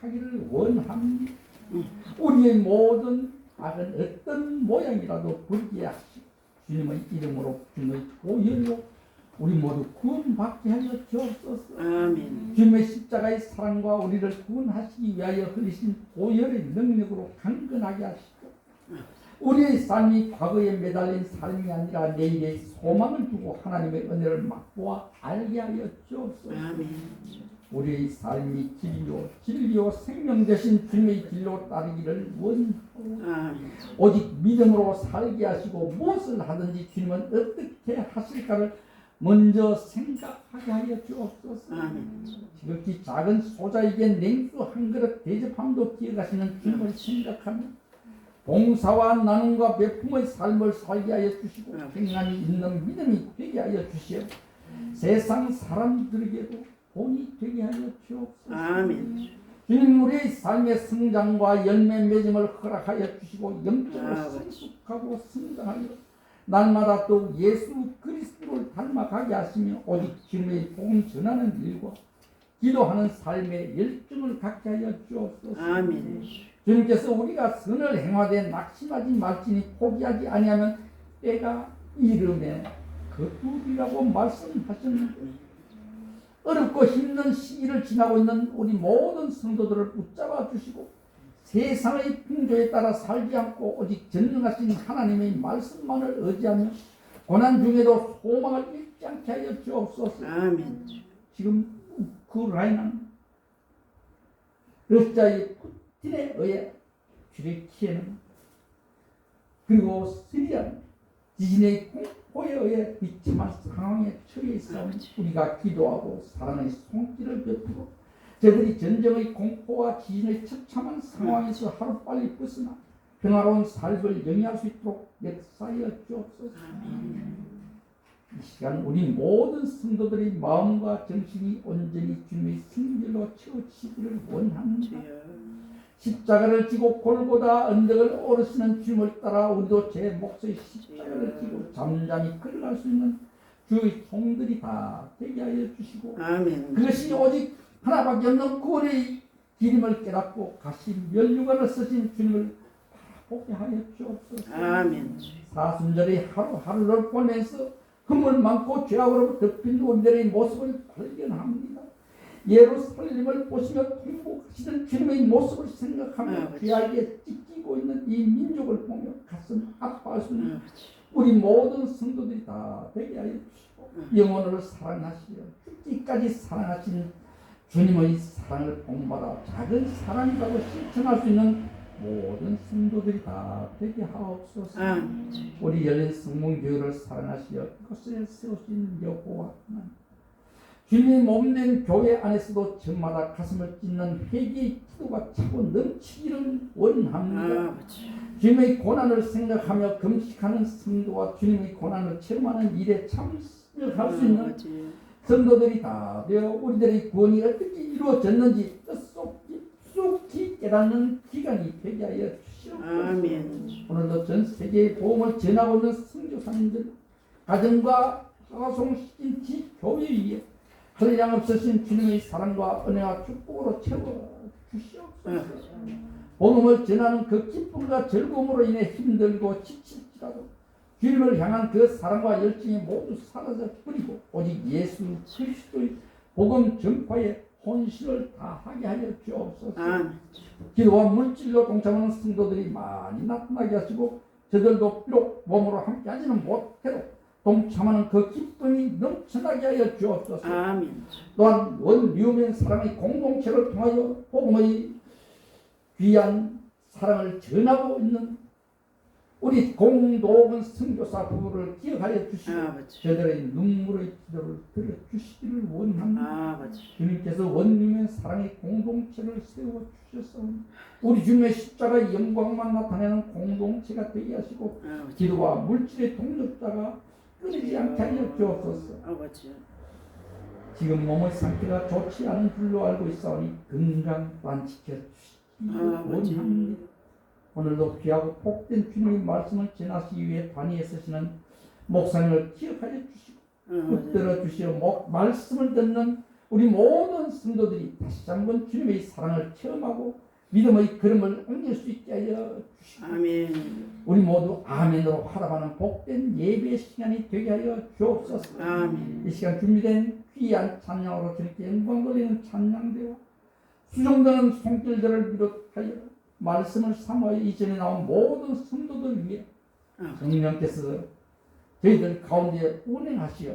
하기를 원합니다. 우리의 모든 악은 어떤 모양이라도 하시고 주님의 이름으로 주님의 보혈로 우리 모두 구원받게 하여 주옵소서. 아멘. 주님의 십자가의 사랑과 우리를 구원하시기 위하여 흘리신 보혈의 능력으로 강건하게 하시고 우리의 삶이 과거에 매달린 삶이 아니라 내일의 소망을 두고 하나님의 은혜를 맛보아 알게 하여 주옵소서. 아멘. 우리의 삶이 진리요 진리요 생명 되신 주님의 길로 따르기를 원하고 아멘. 오직 믿음으로 살게 하시고 무엇을 하든지 주님은 어떻게 하실까를 먼저 생각하게 하여 주옵소서. 아멘. 지극히 작은 소자에게 냉수 한 그릇 대접함도 기억하시는 주님을 생각하며 봉사와 나눔과 베품의 삶을 살게 하여 주시고 평안이 있는 믿음이 되게 하여 주시어 세상 사람들에게도 본이 되게 하여 주옵소서. 아멘. 주님 우리의 삶의 성장과 열매 맺음을 허락하여 주시고 영적으로 아버지. 성숙하고 성장하여 날마다 또 예수 그리스도를 닮아가게 하시며 오직 주님의 복음 전하는 일과 기도하는 삶의 열정을 갖게 하여 주옵소서. 아멘. 주님께서 우리가 선을 행하되 낙심하지 말지니 포기하지 아니하면 때가 이름에 그두리라고 말씀하셨는데 어렵고 힘든 시기를 지나고 있는 우리 모든 성도들을 붙잡아 주시고 세상의 풍조에 따라 살지 않고 오직 전능하신 하나님의 말씀만을 의지하며 고난 중에도 소망을 잃지 않게 하여 주옵소서. 아멘. 지금 우크라이나는 러시아의 푸틴에 의해 튀르키예는 그리고 시리아는 지진의 공 의해 비참한 상황에 처해 있어 우리가 기도하고 사랑의 손길을 베풀고 저들이 전쟁의 공포와 지진의 처참한 상황에서 하루빨리 벗어나 평화로운 삶을 영위할 수 있도록 역사하여 주옵소서. 이 시간 우리 모든 성도들의 마음과 정신이 온전히 주님의 승길로 채워지기를 원합니다. 십자가를 지고 골고다 언덕을 오르시는 주님을 따라 우리도 제 몫의 십자가를 지고 잠잠히 걸어갈 수 있는 주의 종들이 다 되게 하여 주시고 아멘. 그것이 오직 하나밖에 없는 구원의 길임을 깨닫고 가신 면류관을 쓰신 주님을 바라보게 하여 주옵소서. 아멘. 사순절의 하루하루를 보면서 허물 많고 죄악으로 덮인 우리들의 모습을 발견합니다. 예루살렘을 보시며 통곡하시는 주님의 모습을 생각하며 아버지. 죄악에 찢기고 있는 이 민족을 보며 가슴 아파할 수 있는 아버지. 우리 모든 성도들이 다 되게 하여 주시고 음. 영혼을 사랑하시어 죽기까지 사랑하신 주님의 사랑을 본받아 작은 사랑이라고 실천할 수 있는 모든 성도들이 다 되게 하옵소서. 우리 열린 성문 교회를 사랑하시어 그것에 세우신 여호와 하나님 주님의 몸된 교회 안에서도 저마다 가슴을 찢는 회개의 기도가 차고 넘치기를 원합니다. 아버지. 주님의 고난을 생각하며 금식하는 성도와 주님의 고난을 체험하는 일에 참여할 수 있는 아버지. 성도들이 다 되어 우리들의 구원이 어떻게 이루어졌는지 쏙 깊숙이 깨닫는 기간이 되게 하여 주시옵소서. 오늘도 전 세계의 보험을 전하고 있는 선교사님들 가정과 하송시킨 지 교회 위에 한량 없으신 주님의 사랑과 은혜와 축복으로 채워 주시옵소서. 복음을 전하는 그 기쁨과 즐거움으로 인해 힘들고 지칠지라도 주님을 향한 그 사랑과 열정이 모두 사라져 버리고 오직 예수 그리스도의 복음 전파에 혼신을 다하게 하여 주옵소서. 아멘. 기도와 물질로 동참하는 성도들이 많이 나타나게 하시고 저들도 비록 몸으로 함께하지는 못해도 동참하는 그 기쁨이 넘쳐나게 하여 주옵소서. 아멘. 또한 원류면 사랑의 공동체를 통하여 복음의 귀한 사랑을 전하고 있는 우리 공동은 선교사 부부를 기억하여 주시고. 저들의 눈물의 기도를 들어 주시기를 원합니다. 아버지. 주님께서 원룸의 사랑의 공동체를 세워 주셔서 우리 주님의 십자가의 영광만 나타내는 공동체가 되게 하시고 아버지. 기도와 물질의 동력자가 끊이지 않게 하여 주옵소서. 아버지. 지금 몸의 상태가 좋지 않은 줄로 알고 있사오니 건강 또한 지켜주시기 아버지. 원합니다. 오늘도 귀하고 복된 주님의 말씀을 전하시기 위해 단위에 서시는 목사님을 기억하여 주시고 아버지. 붙들어 주시어 목 말씀을 듣는 우리 모든 성도들이 다시 한번 주님의 사랑을 체험하고 믿음의 걸음을 옮길 수 있게 하여 주시고 아멘. 우리 모두 아멘으로 활합하는 복된 예배 시간이 되게 하여 주옵소서. 아멘. 이 시간 준비된 귀한 찬양으로 주님께 영광 돌리는 찬양대와 수종되는 손길들을 비롯하여 말씀을 삼하여 이전에 나온 모든 성도들 위해 아, 성령께서 저희들 가운데 운행하시어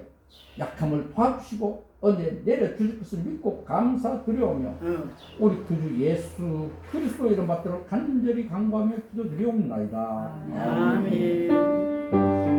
약함을 도와주시고 은혜 내려주실 것을 믿고 감사드려오며 어, 우리 구주 예수 그리스도 이름 받도록 간절히 간구하며 기도드리옵나이다. 아멘.